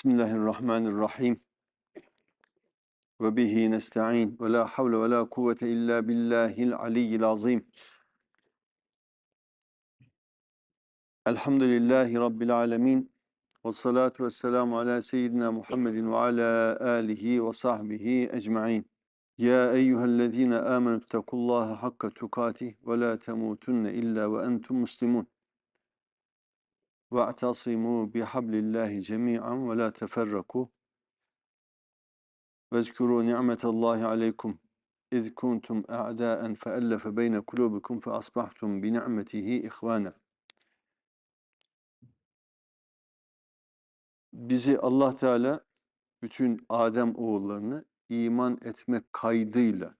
Bismillahirrahmanirrahim. Ve bihi nesta'in. Ve la havle ve la kuvvete illa billahil aliyyil azim. Elhamdülillahi Rabbil alemin. Ve salatu ve selamu ala seyyidina Muhammedin ve ala alihi ve sahbihi ecma'in. Ya eyyühellezine amenu ittakullaha hakka tukatih ve la temutunne illa ve entum muslimun. وَاَعْتَصِمُوا بِحَبْلِ اللّٰهِ جَمِيعًا وَلَا تَفَرَّقُوا وَاذْكُرُوا نِعْمَةَ اللّٰهِ عَلَيْكُمْ اِذْ كُنْتُمْ اَعْدَاءً فَأَلَّفَ بَيْنَ قُلُوبِكُمْ فَأَصْبَحْتُمْ بِنِعْمَتِهِ اِخْوَانًا Bizi Allah Teala bütün Adem oğullarını iman etmek kaydıyla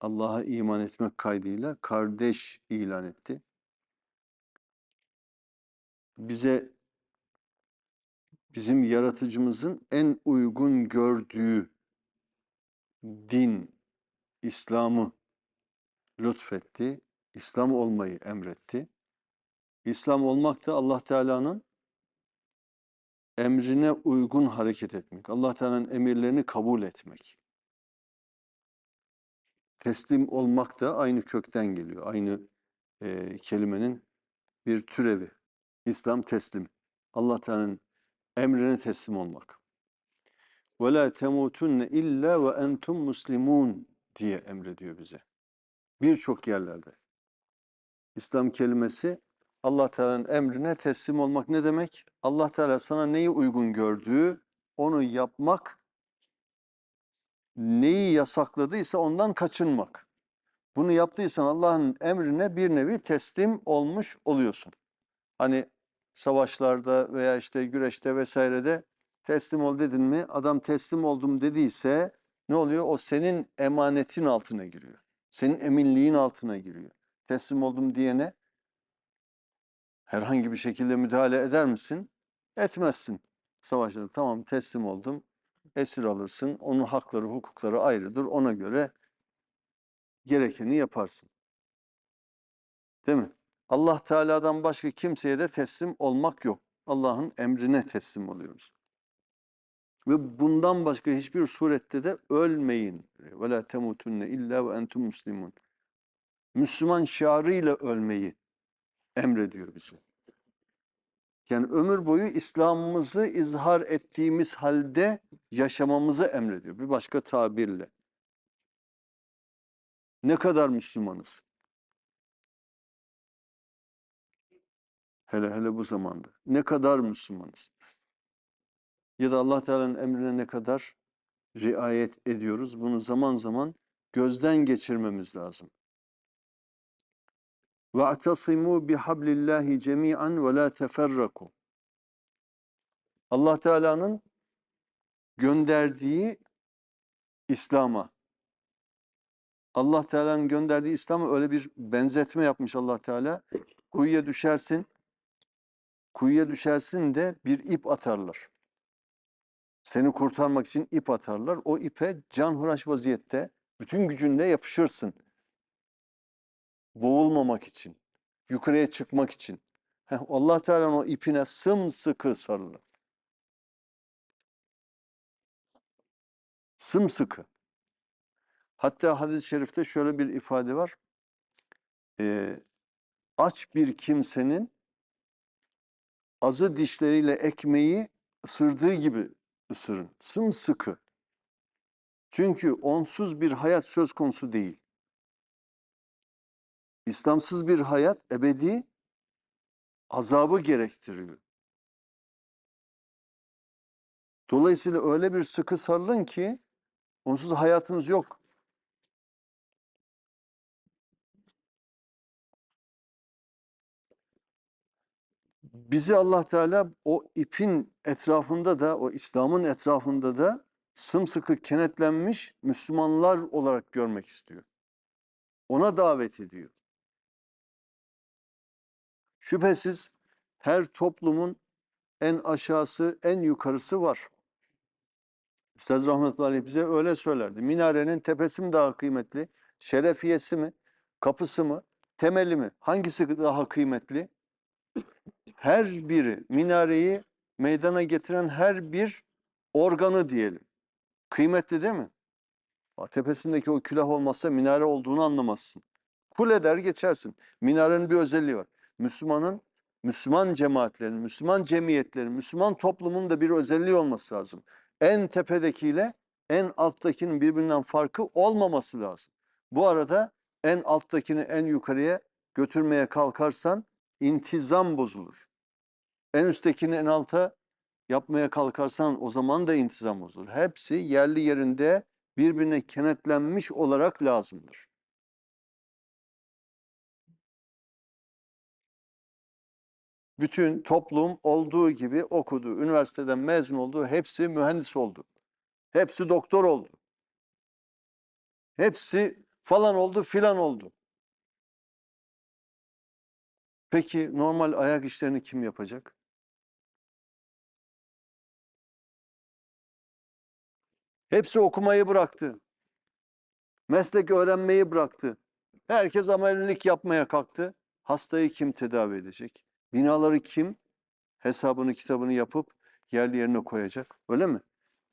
Allah'a iman etmek kaydıyla kardeş ilan etti bize bizim yaratıcımızın en uygun gördüğü din, İslam'ı lütfetti. İslam olmayı emretti. İslam olmak da Allah Teala'nın emrine uygun hareket etmek. Allah Teala'nın emirlerini kabul etmek. Teslim olmak da aynı kökten geliyor. Aynı e, kelimenin bir türevi. İslam teslim. Allah Teala'nın emrine teslim olmak. Ve la temutunne illa ve entum muslimun diye emrediyor bize. Birçok yerlerde. İslam kelimesi Allah Teala'nın emrine teslim olmak ne demek? Allah Teala sana neyi uygun gördüğü, onu yapmak, neyi yasakladıysa ondan kaçınmak. Bunu yaptıysan Allah'ın emrine bir nevi teslim olmuş oluyorsun. Hani savaşlarda veya işte güreşte vesairede teslim ol dedin mi adam teslim oldum dediyse ne oluyor? O senin emanetin altına giriyor. Senin eminliğin altına giriyor. Teslim oldum diyene herhangi bir şekilde müdahale eder misin? Etmezsin. Savaşlarda tamam teslim oldum. Esir alırsın. Onun hakları, hukukları ayrıdır. Ona göre gerekeni yaparsın. Değil mi? Allah Teala'dan başka kimseye de teslim olmak yok. Allah'ın emrine teslim oluyoruz. Ve bundan başka hiçbir surette de ölmeyin. Ve la temutunne illa ve entum muslimun. Müslüman şiarıyla ölmeyi emrediyor bize. Yani ömür boyu İslam'ımızı izhar ettiğimiz halde yaşamamızı emrediyor. Bir başka tabirle. Ne kadar Müslümanız? Hele hele bu zamanda. Ne kadar Müslümanız? Ya da Allah Teala'nın emrine ne kadar riayet ediyoruz? Bunu zaman zaman gözden geçirmemiz lazım. وَاَعْتَصِمُوا بِحَبْلِ اللّٰهِ جَمِيعًا وَلَا تَفَرَّقُوا Allah Teala'nın gönderdiği İslam'a, Allah Teala'nın gönderdiği İslam'a öyle bir benzetme yapmış Allah Teala. Kuyuya düşersin, kuyuya düşersin de bir ip atarlar. Seni kurtarmak için ip atarlar. O ipe canhıraş vaziyette bütün gücünle yapışırsın. Boğulmamak için, yukarıya çıkmak için. Heh, Allah Teala'nın o ipine sımsıkı sarılır. Sımsıkı. Hatta hadis-i şerifte şöyle bir ifade var. Ee, aç bir kimsenin azı dişleriyle ekmeği ısırdığı gibi ısırın. Sımsıkı. Çünkü onsuz bir hayat söz konusu değil. İslamsız bir hayat ebedi azabı gerektiriyor. Dolayısıyla öyle bir sıkı sarılın ki onsuz hayatınız yok. Bizi Allah Teala o ipin etrafında da, o İslam'ın etrafında da sımsıkı kenetlenmiş Müslümanlar olarak görmek istiyor. Ona davet ediyor. Şüphesiz her toplumun en aşağısı, en yukarısı var. Üstad Rahmetullahi bize öyle söylerdi. Minarenin tepesi mi daha kıymetli, şerefiyesi mi, kapısı mı, temeli mi? Hangisi daha kıymetli? Her biri minareyi meydana getiren her bir organı diyelim. Kıymetli değil mi? Tepesindeki o külah olmazsa minare olduğunu anlamazsın. Kule der geçersin. Minarenin bir özelliği var. Müslümanın, Müslüman cemaatlerin, Müslüman cemiyetlerin, Müslüman toplumun da bir özelliği olması lazım. En tepedekiyle en alttakinin birbirinden farkı olmaması lazım. Bu arada en alttakini en yukarıya götürmeye kalkarsan intizam bozulur. En üsttekini en alta yapmaya kalkarsan o zaman da intizam bozulur. Hepsi yerli yerinde birbirine kenetlenmiş olarak lazımdır. Bütün toplum olduğu gibi okudu, üniversiteden mezun oldu, hepsi mühendis oldu. Hepsi doktor oldu. Hepsi falan oldu, filan oldu. Peki normal ayak işlerini kim yapacak? Hepsi okumayı bıraktı. Meslek öğrenmeyi bıraktı. Herkes amelilik yapmaya kalktı. Hastayı kim tedavi edecek? Binaları kim hesabını kitabını yapıp yerli yerine koyacak? Öyle mi?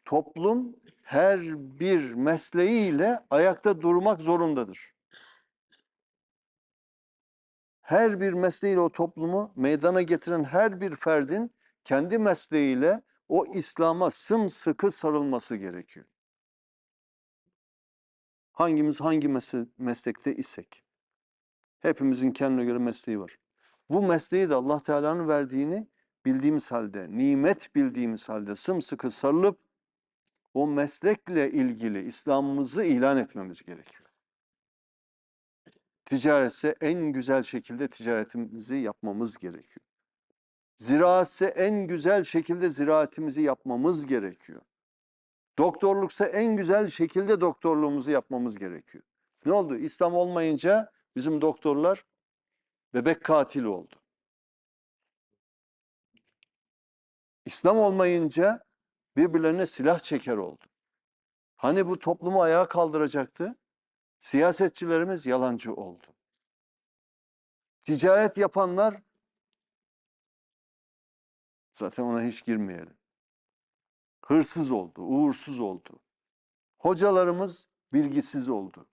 Toplum her bir mesleğiyle ayakta durmak zorundadır. Her bir mesleğiyle o toplumu meydana getiren her bir ferdin kendi mesleğiyle o İslam'a sımsıkı sarılması gerekiyor. Hangimiz hangi mesle- meslekte isek. Hepimizin kendine göre mesleği var. Bu mesleği de Allah Teala'nın verdiğini bildiğimiz halde, nimet bildiğimiz halde sımsıkı sarılıp o meslekle ilgili İslam'ımızı ilan etmemiz gerekiyor. Ticaretse en güzel şekilde ticaretimizi yapmamız gerekiyor. Ziraatse en güzel şekilde ziraatimizi yapmamız gerekiyor. Doktorluksa en güzel şekilde doktorluğumuzu yapmamız gerekiyor. Ne oldu? İslam olmayınca bizim doktorlar bebek katili oldu. İslam olmayınca birbirlerine silah çeker oldu. Hani bu toplumu ayağa kaldıracaktı? Siyasetçilerimiz yalancı oldu. Ticaret yapanlar zaten ona hiç girmeyelim. Hırsız oldu, uğursuz oldu. Hocalarımız bilgisiz oldu.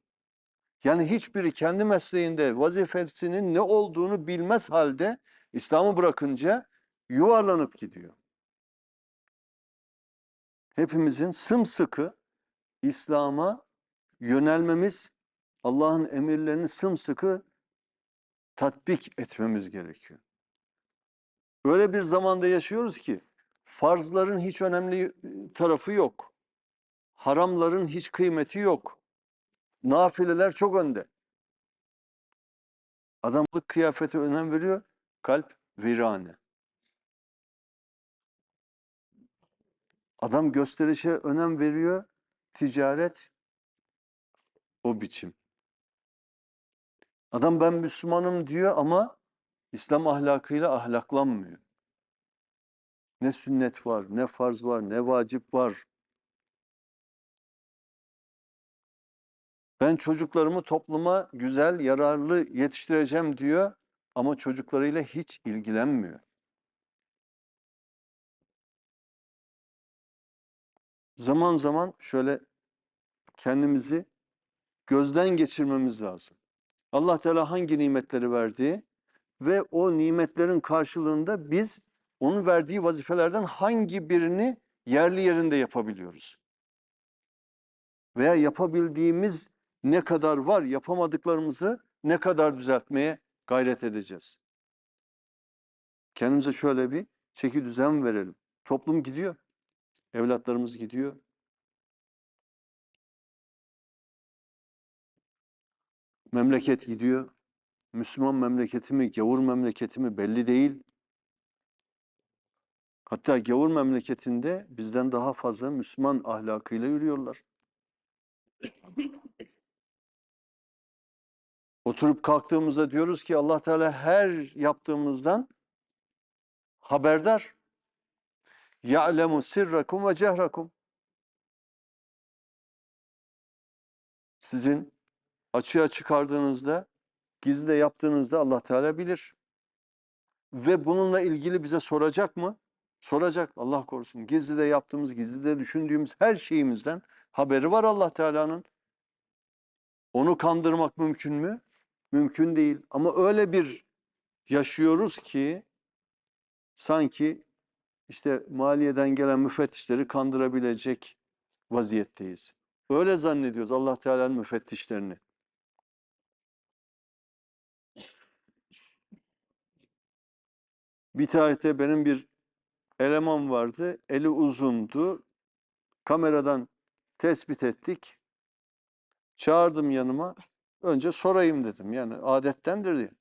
Yani hiçbiri kendi mesleğinde vazifesinin ne olduğunu bilmez halde İslam'ı bırakınca yuvarlanıp gidiyor. Hepimizin sımsıkı İslam'a yönelmemiz, Allah'ın emirlerini sımsıkı tatbik etmemiz gerekiyor. Öyle bir zamanda yaşıyoruz ki farzların hiç önemli tarafı yok. Haramların hiç kıymeti yok. Nafileler çok önde. Adamlık kıyafete önem veriyor, kalp virane. Adam gösterişe önem veriyor, ticaret o biçim. Adam ben Müslümanım diyor ama İslam ahlakıyla ahlaklanmıyor. Ne sünnet var, ne farz var, ne vacip var. Ben çocuklarımı topluma güzel, yararlı yetiştireceğim diyor ama çocuklarıyla hiç ilgilenmiyor. Zaman zaman şöyle kendimizi gözden geçirmemiz lazım. Allah Teala hangi nimetleri verdi ve o nimetlerin karşılığında biz onun verdiği vazifelerden hangi birini yerli yerinde yapabiliyoruz? Veya yapabildiğimiz ne kadar var, yapamadıklarımızı ne kadar düzeltmeye gayret edeceğiz? Kendimize şöyle bir çeki düzen verelim. Toplum gidiyor. Evlatlarımız gidiyor. Memleket gidiyor. Müslüman memleketi mi, gavur memleketi belli değil. Hatta gavur memleketinde bizden daha fazla Müslüman ahlakıyla yürüyorlar. Oturup kalktığımızda diyoruz ki Allah Teala her yaptığımızdan haberdar. Ya'lemu sirrakum ve cehrakum. Sizin açığa çıkardığınızda, gizli yaptığınızda Allah Teala bilir. Ve bununla ilgili bize soracak mı? Soracak Allah korusun. Gizlide yaptığımız, gizlide düşündüğümüz her şeyimizden haberi var Allah Teala'nın. Onu kandırmak mümkün mü? Mümkün değil. Ama öyle bir yaşıyoruz ki sanki işte maliyeden gelen müfettişleri kandırabilecek vaziyetteyiz. Öyle zannediyoruz Allah Teala'nın müfettişlerini. Bir tarihte benim bir eleman vardı. Eli uzundu. Kameradan tespit ettik. Çağırdım yanıma. Önce sorayım dedim. Yani adettendir diye.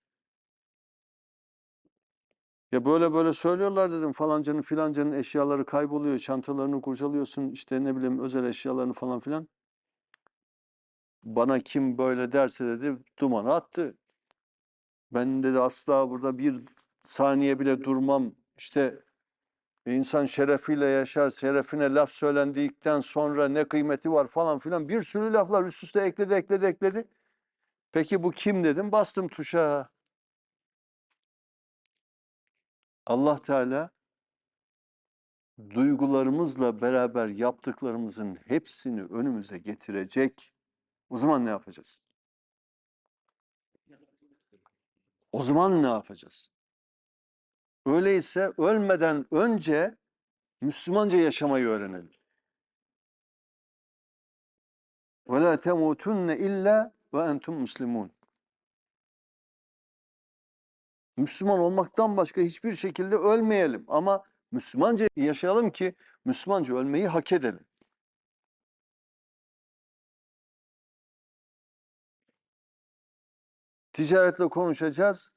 Ya böyle böyle söylüyorlar dedim. Falancanın filancanın eşyaları kayboluyor. Çantalarını kurcalıyorsun. işte ne bileyim özel eşyalarını falan filan. Bana kim böyle derse dedi dumanı attı. Ben dedi asla burada bir saniye bile durmam. İşte insan şerefiyle yaşar, şerefine laf söylendikten sonra ne kıymeti var falan filan. Bir sürü laflar üst üste ekledi, ekledi, ekledi. Peki bu kim dedim, bastım tuşa. Allah Teala duygularımızla beraber yaptıklarımızın hepsini önümüze getirecek. O zaman ne yapacağız? O zaman ne yapacağız? Öyleyse ölmeden önce Müslümanca yaşamayı öğrenelim. Ve la temutunne illa ve entum muslimun. Müslüman olmaktan başka hiçbir şekilde ölmeyelim ama Müslümanca yaşayalım ki Müslümanca ölmeyi hak edelim. Ticaretle konuşacağız.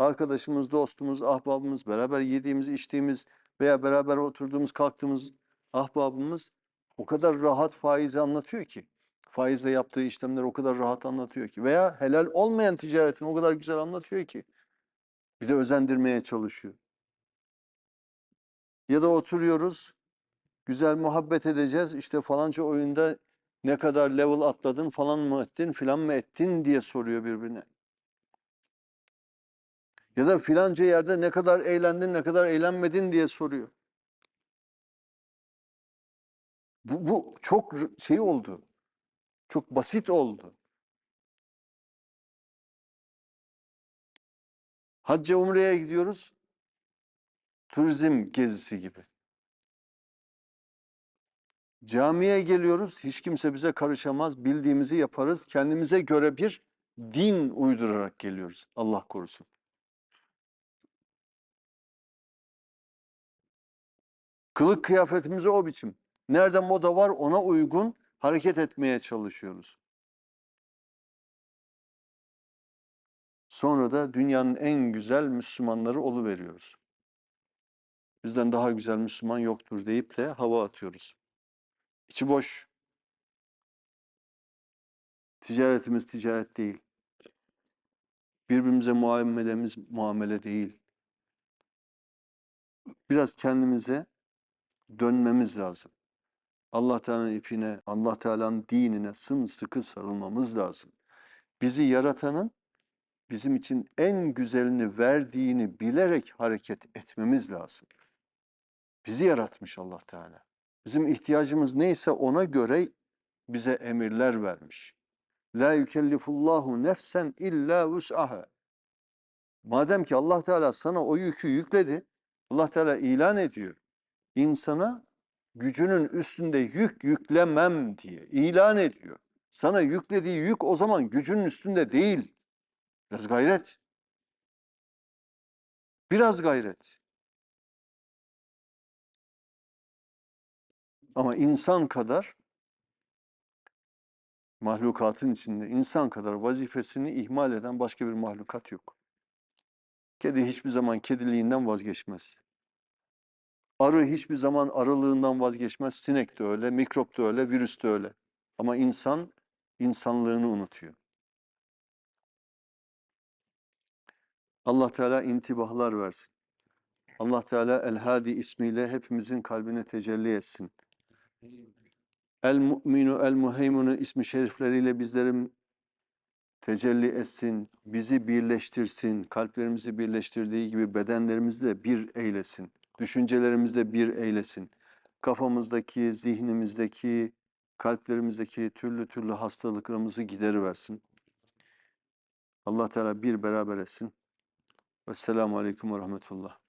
Arkadaşımız, dostumuz, ahbabımız, beraber yediğimiz, içtiğimiz veya beraber oturduğumuz, kalktığımız ahbabımız o kadar rahat faizi anlatıyor ki. Faizle yaptığı işlemleri o kadar rahat anlatıyor ki. Veya helal olmayan ticaretini o kadar güzel anlatıyor ki. Bir de özendirmeye çalışıyor. Ya da oturuyoruz, güzel muhabbet edeceğiz. İşte falanca oyunda ne kadar level atladın falan mı ettin filan mı ettin diye soruyor birbirine. Ya da filanca yerde ne kadar eğlendin ne kadar eğlenmedin diye soruyor. Bu, bu çok şey oldu. Çok basit oldu. Hacca umreye gidiyoruz. Turizm gezisi gibi. Camiye geliyoruz. Hiç kimse bize karışamaz. Bildiğimizi yaparız. Kendimize göre bir din uydurarak geliyoruz. Allah korusun. Kılık kıyafetimizi o biçim. Nerede moda var ona uygun hareket etmeye çalışıyoruz. Sonra da dünyanın en güzel Müslümanları oluveriyoruz. Bizden daha güzel Müslüman yoktur deyip de hava atıyoruz. İçi boş. Ticaretimiz ticaret değil. Birbirimize muamelemiz muamele değil. Biraz kendimize dönmemiz lazım. Allah Teala'nın ipine, Allah Teala'nın dinine sımsıkı sarılmamız lazım. Bizi yaratanın bizim için en güzelini verdiğini bilerek hareket etmemiz lazım. Bizi yaratmış Allah Teala. Bizim ihtiyacımız neyse ona göre bize emirler vermiş. La yükellifullahu nefsen illa vus'aha. Madem ki Allah Teala sana o yükü yükledi, Allah Teala ilan ediyor. İnsana gücünün üstünde yük yüklemem diye ilan ediyor. Sana yüklediği yük o zaman gücünün üstünde değil. Biraz gayret. Biraz gayret. Ama insan kadar mahlukatın içinde insan kadar vazifesini ihmal eden başka bir mahlukat yok. Kedi hiçbir zaman kediliğinden vazgeçmez. Arı hiçbir zaman arılığından vazgeçmez. Sinek de öyle, mikrop da öyle, virüs de öyle. Ama insan insanlığını unutuyor. Allah Teala intibahlar versin. Allah Teala El Hadi ismiyle hepimizin kalbine tecelli etsin. El Mu'minu El Muheymunu ismi şerifleriyle bizlerin tecelli etsin, bizi birleştirsin, kalplerimizi birleştirdiği gibi bedenlerimizi de bir eylesin. Düşüncelerimizde bir eylesin. Kafamızdaki, zihnimizdeki, kalplerimizdeki türlü türlü hastalıklarımızı gideriversin. Allah Teala bir beraber etsin. Vesselamu Aleyküm ve Rahmetullah.